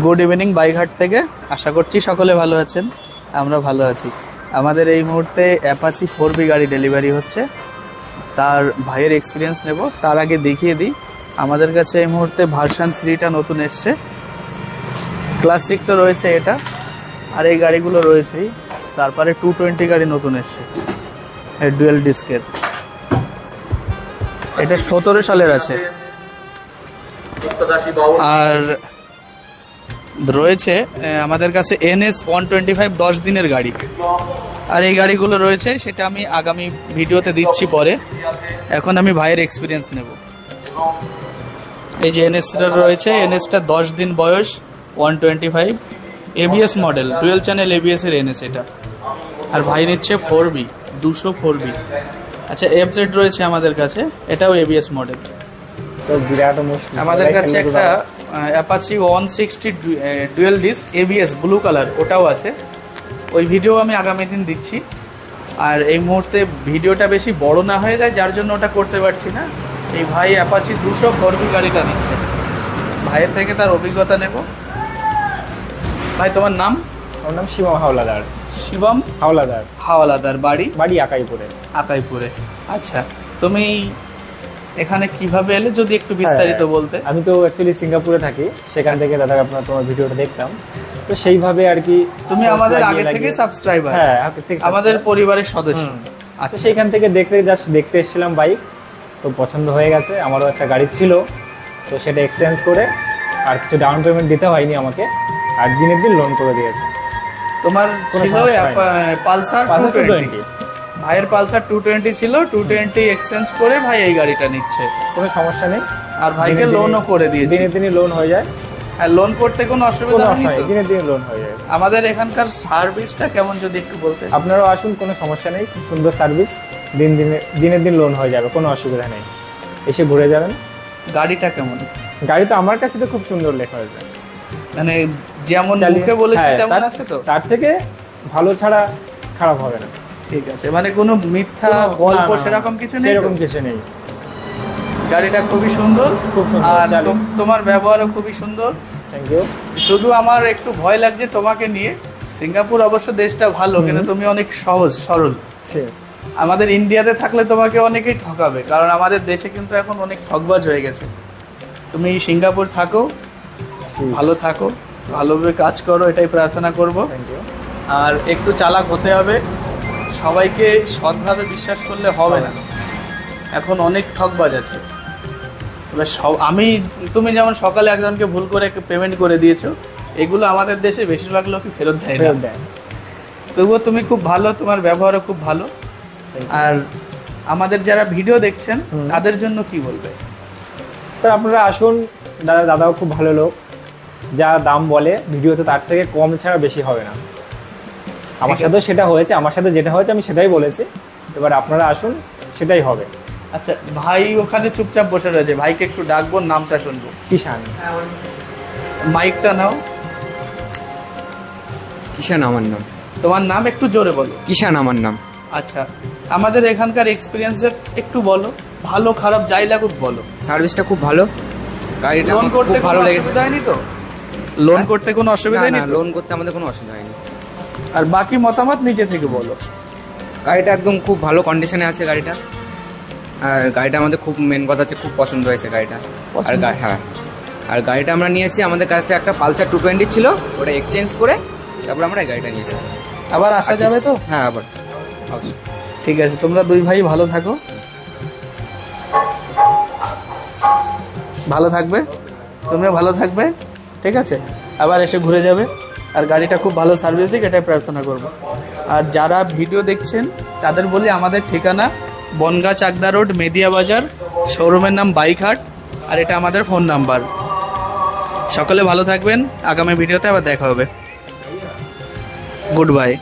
Good evening Baighat থেকে। আশা করছি সকলে ভালো আছেন আমরা ভালো আছি। আমাদের এই মুহূর্তে অ্যাপাচি ফোর বি গাড়ি ডেলিভারি হচ্ছে। তার ভাইয়ের এক্সপিরিয়েন্স নেব তার আগে দেখিয়ে দিই। আমাদের কাছে এই মুহূর্তে ভার্সান থ্রিটা নতুন এসছে। ক্লাসিক তো রয়েছে এটা আর এই গাড়িগুলো রয়েছেই। তারপরে টু টোয়েন্টি গাড়ি নতুন এসছে ডুয়েল ডিস্কের এটা সতেরো সালের আছে। আর রয়েছে আমাদের কাছে এনএস ওয়ান টোয়েন্টি ফাইভ দশ দিনের গাড়ি। আর এই গাড়িগুলো রয়েছে সেটা আমি আগামী ভিডিওতে দিচ্ছি পরে। এখন আমি ভাইয়ের এক্সপিরিয়েন্স নেব। এই যে এনএসটা রয়েছে এনএসটা দশ দিন বয়স one twenty five. ABS model twelve channel ABS এর এনএস এটা। আর ভাই নিচ্ছে ফোর বি দুশো ফোর বি। আচ্ছা এফজেড রয়েছে আমাদের কাছে এটাও এবিএস মডেল আমাদের কাছে একটা Apache one sixty dual disc ABS blue colour ওটাও আছে। ওই ভিডিও আমি আগামী দিন দিচ্ছি। আর এই মুহূর্তে ভিডিওটা বেশি বড় না হয়ে যায় যার জন্য ওটা করতে পারছি না। এই ভাই অ্যাপাচি দুশো ফোরবি গাড়িটা নিচ্ছে। ভাইয়ের থেকে তার অভিজ্ঞতা নেব। ভাই তোমার নাম? আমার নাম শিবম হাওলাদার। শিবম? হাওলাদার। হাওলাদার বাড়ি? বাড়ি আকাইপুরে। আকাইপুরে। আচ্ছা তুমি এখানে কীভাবে এলে? যদি একটু বিস্তারিত হ্যাঁ, বলতে। আমি তো অ্যাকচুয়ালি সিঙ্গাপুরে থাকি সেখান থেকে দাদা আপনার তোমার ভিডিওটা দেখতাম। তো সেইভাবে আর কি তুমি আমাদের আগে থেকে সাবস্ক্রাইবার হ্যাঁ আমাদের পরিবারের সদস্য। আচ্ছা। সেইখান থেকে দেখতে জাস্ট দেখতে এসেছিলাম বাইক তো পছন্দ হয়ে গেছে। আমারও একটা গাড়ি ছিল তো সেটা এক্সচেঞ্জ করে আর কিছু ডাউন পেমেন্ট দিতে হয়নি আমাকে আর দিনের দিন লোন করে দিয়েছে। তোমার কোনো ছিল পালসার টু টোয়েন্টি ভাইয়ের পালসার টু টোয়েন্টি ছিল টু টোয়েন্টি এক্সচেঞ্জ করে ভাই এই গাড়িটা নিচ্ছে। কোনো সমস্যা নেই। আর ভাইকে লোনও করে দিয়েছে। দিনের দিনে লোন হয়ে যায়। আর লোন করতে কোনো অসুবিধা নেই নেই দিনে লোন হয়ে যায়। আমাদের এখানকার সার্ভিসটা কেমন যদি একটু বলতে আপনারাও আসুন কোনো সমস্যা নেই খুব সুন্দর সার্ভিস দিন দিনে দিনের দিন লোন হয়ে যাবে কোনো অসুবিধা নেই। এসে ঘুরে যাবেন। গাড়িটা কেমন? গাড়ি তো আমার কাছে তো খুব সুন্দর লেখা হয়েছে। মানে যেমন মুখে বলেছি হ্যাঁ, তেমন আছে তো? তার থেকে ভালো ছাড়া খারাপ হবে না। ঠিক আছে মানে কোনো মিথ্যা গল্প। সেরকম কিছু নেই? সেরকম কিছু নেই। গাড়িটা খুবই সুন্দর আর তোমার ব্যবহারও খুবই সুন্দর। থ্যাংক ইউ শুধু আমার একটু ভয় লাগছে তোমাকে নিয়ে। সিঙ্গাপুর অবশ্য দেশটা ভালো কিন্তু তুমি অনেক সহজ সরল। আমাদের ইন্ডিয়াতে থাকলে তোমাকে অনেকেই ঠকাবে কারণ আমাদের দেশে কিন্তু এখন অনেক ঠকবাজ হয়ে গেছে। তুমি সিঙ্গাপুর থাকো ভালো থাকো ভালোভাবে কাজ করো এটাই প্রার্থনা করব। আর একটু চালাক হতে হবে। সবাইকে সৎভাবে বিশ্বাস করলে হবে না। এখন অনেক ঠকবাজ আছে এবার সব আমি তুমি যেমন সকালে একজনকে ভুল করে পেমেন্ট করে দিয়েছ এগুলো আমাদের দেশে বেশিরভাগ লোকই ফেরত দেয় না। তবুও তুমি খুব ভালো তোমার ব্যবহারও খুব ভালো। আর আমাদের যারা ভিডিও দেখছেন তাদের জন্য কি বলবে? তো আপনারা আসুন দাদা দাদাও খুব ভালো লোক। যা দাম বলে ভিডিওতে তার থেকে কম ছাড়া বেশি হবে না। আমার। সাথেও সেটা হয়েছে আমার সাথে যেটা হয়েছে আমি সেটাই বলেছি। এবার আপনারা আসুন সেটাই হবে। আচ্ছা ভাই ওখানে চুপচাপ বসে রয়েছে। ভাইকে একটু ডাকবো নামটা শুনব। কিষান মাইকটা নাও। কিষান আমার নাম। তোমার নাম একটু জোরে বলো। কিষান আমার নাম। আচ্ছা আমাদের এখানকার এক্সপিরিয়েন্সের একটু বলো। ভালো খারাপ যাই লাগুক বলো। সার্ভিসটা খুব ভালো। গাড়িটা লোন করতে ভালো লেগেছে। তো? লোন হ্যাঁ? করতে কোনো অসুবিধা না, হয়নি না লোন করতে আমাদের কোনো অসুবিধা হয়নি। আর বাকি মতামত নিচে থেকে বলো। গাড়িটা একদম খুব ভালো কন্ডিশনে আছে গাড়িটা। আর গাড়িটা আমাদের খুব মেন কথা হচ্ছে খুব পছন্দ হয়েছে গাড়িটা। আর হ্যাঁ। আর গাড়িটা আমরা নিয়েছি আমাদের কাছে একটা পালসার টু টোয়েন্টি ছিল ওটা এক্সচেঞ্জ করে তারপর আমরা এই গাড়িটা নিয়েছি। আবার আসা যাবে তো? হ্যাঁ আবার। ঠিক আছে তোমরা দুই ভাই ভালো থাকো। ভালো থাকবে? তুমিও ভালো থাকবে? ঠিক আছে আবার এসে ঘুরে যাবে। আর গাড়িটা খুব ভালো সার্ভিস দিক, এটাই প্রার্থনা করব। আর যারা ভিডিও দেখছেন, তাদের বলি আমাদের ঠিকানা বনগা চাকদা রোড, মেদিয়া বাজার শোরুমের নাম বাইকহাট আর এটা আমাদের ফোন নাম্বার সকলে ভালো থাকবেন, আগামী ভিডিওতে আবার দেখা হবে। Good bye